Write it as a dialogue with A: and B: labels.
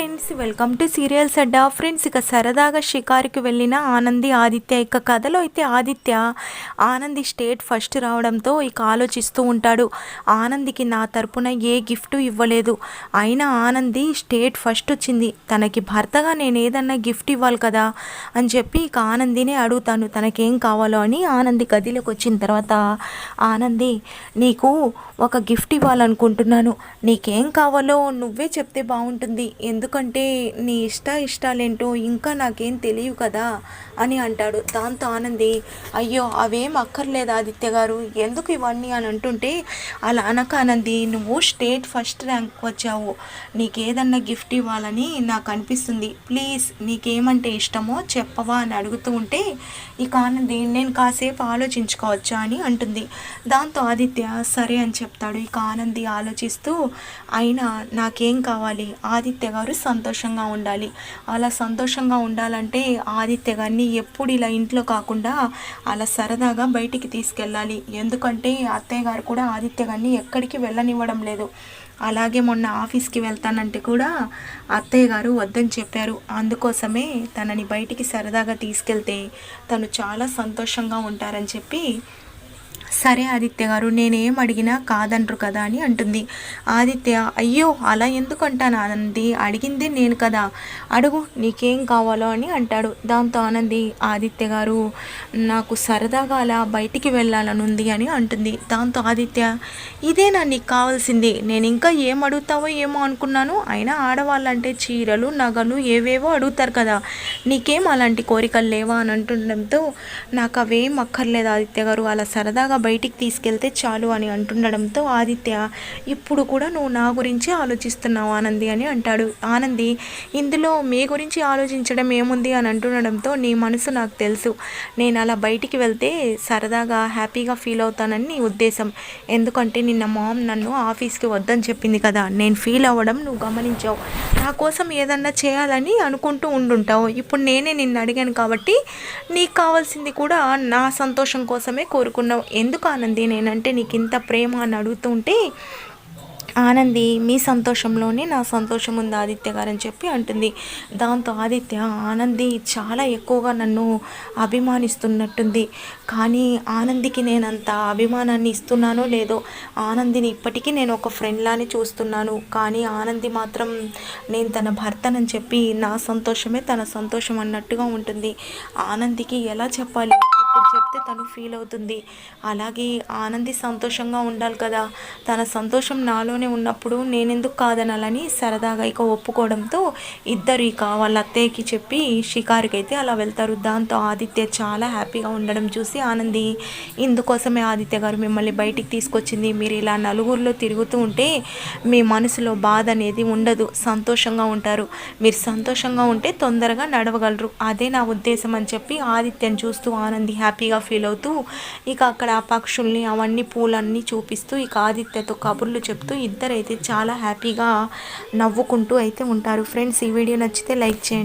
A: Friends welcome to serials Adda friends ఇక సరదాగా షికారుకి వెళ్ళిన ఆనంది ఆదిత్య ఇక కథలో అయితే ఆదిత్య ఆనంది స్టేట్ ఫస్ట్ రావడంతో ఇక ఆలోచిస్తూ ఉంటాడు. ఆనందికి నా తరపున ఏ గిఫ్ట్ ఇవ్వలేదు. అయినా ఆనంది స్టేట్ ఫస్ట్ వచ్చింది. తనకి భర్తగా నేను ఏదన్నా గిఫ్ట్ ఇవ్వాలి కదా అని చెప్పి ఇక ఆనందినే అడుగుతాను. తనకేం కావాలో అని ఆనంది గదిలోకి వచ్చిన తర్వాత ఆనంది నీకు ఒక గిఫ్ట్ ఇవ్వాలనుకుంటున్నాను. నీకేం కావాలో నువ్వే చెప్తే బాగుంటుంది. ఎందుకంటే నీ ఇష్ట ఇష్టాలేంటో ఇంకా నాకేం తెలియవు కదా అని అంటాడు దాంతో ఆనంది. అయ్యో అవేం అక్కర్లేదు ఆదిత్య గారు. ఎందుకు ఇవన్నీ అని అంటుంటే అలా అనక ఆనంది నువ్వు స్టేట్ ఫస్ట్ ర్యాంక్ వచ్చావు. నీకేదన్నా గిఫ్ట్ ఇవ్వాలని నాకు అనిపిస్తుంది. ప్లీజ్ నీకేమంటే ఇష్టమో చెప్పవా అని అడుగుతూ ఉంటే ఇక ఆనంది నేను కాసేపు ఆలోచించుకోవచ్చా అని అంటుంది. దాంతో ఆదిత్య సరే అని చెప్తాడు. ఇక ఆనంది ఆలోచిస్తూ అయినా నాకేం కావాలి? ఆదిత్య గారు సంతోషంగా ఉండాలి. అలా సంతోషంగా ఉండాలంటే ఆదిత్య గారిని ఎప్పుడు ఇలా ఇంట్లో కాకుండా అలా సరదాగా బయటికి తీసుకెళ్ళాలి. ఎందుకంటే అత్తయ్య గారు కూడా ఆదిత్య గారిని ఎక్కడికి వెళ్ళనివ్వడం లేదు. అలాగే మొన్న ఆఫీస్కి వెళ్తానంటే కూడా అత్తయ్య గారు వద్దని చెప్పారు. అందుకోసమే తనని బయటికి సరదాగా తీసుకెళ్తే తను చాలా సంతోషంగా ఉంటారని చెప్పి సరే ఆదిత్య గారు నేనేం అడిగినా కాదనరు కదా అని అంటుంది. ఆదిత్య అయ్యో అలా ఎందుకు అంటాను ఆనంది? అడిగింది నేను కదా. అడుగు నీకేం కావాలో అని అంటాడు. దాంతో ఆనంది ఆదిత్య గారు నాకు సరదాగా అలా బయటికి వెళ్ళాలని ఉంది అని అంటుంది. దాంతో ఆదిత్య ఇదేనా నీకు కావాల్సింది? నేను ఇంకా ఏం అడుగుతావో ఏమో అనుకున్నాను. అయినా ఆడవాళ్ళంటే చీరలు నగలు ఏవేవో అడుగుతారు కదా. నీకేం అలాంటి కోరికలు లేవా అని అంటుండడంతో నాకు అవేం అక్కర్లేదు ఆదిత్య గారు. అలా సరదాగా బయటికి తీసుకెళ్తే చాలు అని అంటుండడంతో ఆదిత్య ఇప్పుడు కూడా నువ్వు నా గురించి ఆలోచిస్తున్నావు ఆనంది అని అంటాడు. ఆనంది ఇందులో మీ గురించి ఆలోచించడం ఏముంది? అని అంటుండడంతో నీ మనసు నాకు తెలుసు. నేను అలా బయటికి వెళ్తే సరదాగా హ్యాపీగా ఫీల్ అవుతానని నీ ఉద్దేశం. ఎందుకంటే నిన్న మామ్ నన్ను ఆఫీస్కి వద్దని చెప్పింది కదా. నేను ఫీల్ అవ్వడం నువ్వు గమనించావు. నా కోసం ఏదన్నా చేయాలని అనుకుంటూ ఉండుంటావు. ఇప్పుడు నేనే నిన్ను అడిగాను కాబట్టి నీకు కావాల్సింది కూడా నా సంతోషం కోసమే కోరుకున్నావు. ఎందుకు ఆనంది? నేనంటే నీకు ఇంత ప్రేమ అని అడుగుతుంటే ఆనంది మీ సంతోషంలోనే నా సంతోషం ఉంది ఆదిత్య గారు అని చెప్పి అంటుంది. దాంతో ఆదిత్య ఆనంది చాలా ఎక్కువగా నన్ను అభిమానిస్తున్నట్టుంది. కానీ ఆనందికి నేను అంత అభిమానాన్ని ఇస్తున్నానో లేదో ఆనందిని ఇప్పటికీ నేను ఒక ఫ్రెండ్లానే చూస్తున్నాను. కానీ ఆనంది మాత్రం నేను తన భర్తనని చెప్పి నా సంతోషమే తన సంతోషం అన్నట్టుగా ఉంటుంది. ఆనందికి ఎలా చెప్పాలి? ఇప్పుడు తను ఫీల్ అవుతుంది. అలాగే ఆనంది సంతోషంగా ఉండాలి కదా. తన సంతోషం నాలోనే ఉన్నప్పుడు నేనెందుకు కాదనాలని సరదాగా ఇక ఒప్పుకోవడంతో ఇద్దరు ఇక వాళ్ళ అత్తయ్యకి చెప్పి షికారుకి అయితే అలా వెళ్తారు. దాంతో ఆదిత్య చాలా హ్యాపీగా ఉండడం చూసి ఆనంది ఇందుకోసమే ఆదిత్య గారు మిమ్మల్ని బయటికి తీసుకొచ్చింది. మీరు ఇలా నలుగురిలో తిరుగుతూ ఉంటే మీ మనసులో బాధ అనేది ఉండదు. సంతోషంగా ఉంటారు. మీరు సంతోషంగా ఉంటే తొందరగా నడవగలరు. అదే నా ఉద్దేశం అని చెప్పి ఆదిత్యను చూస్తూ ఆనంది హ్యాపీగా ఫీల్ అవుతూ ఇక అక్కడ ఆ పక్షుల్ని అవన్నీ పూలన్నీ చూపిస్తూ ఇక ఆదిత్యతో కబుర్లు చెప్తూ ఇద్దరైతే చాలా హ్యాపీగా నవ్వుకుంటూ అయితే ఉంటారు. ఫ్రెండ్స్ ఈ వీడియో నచ్చితే లైక్ చేయండి.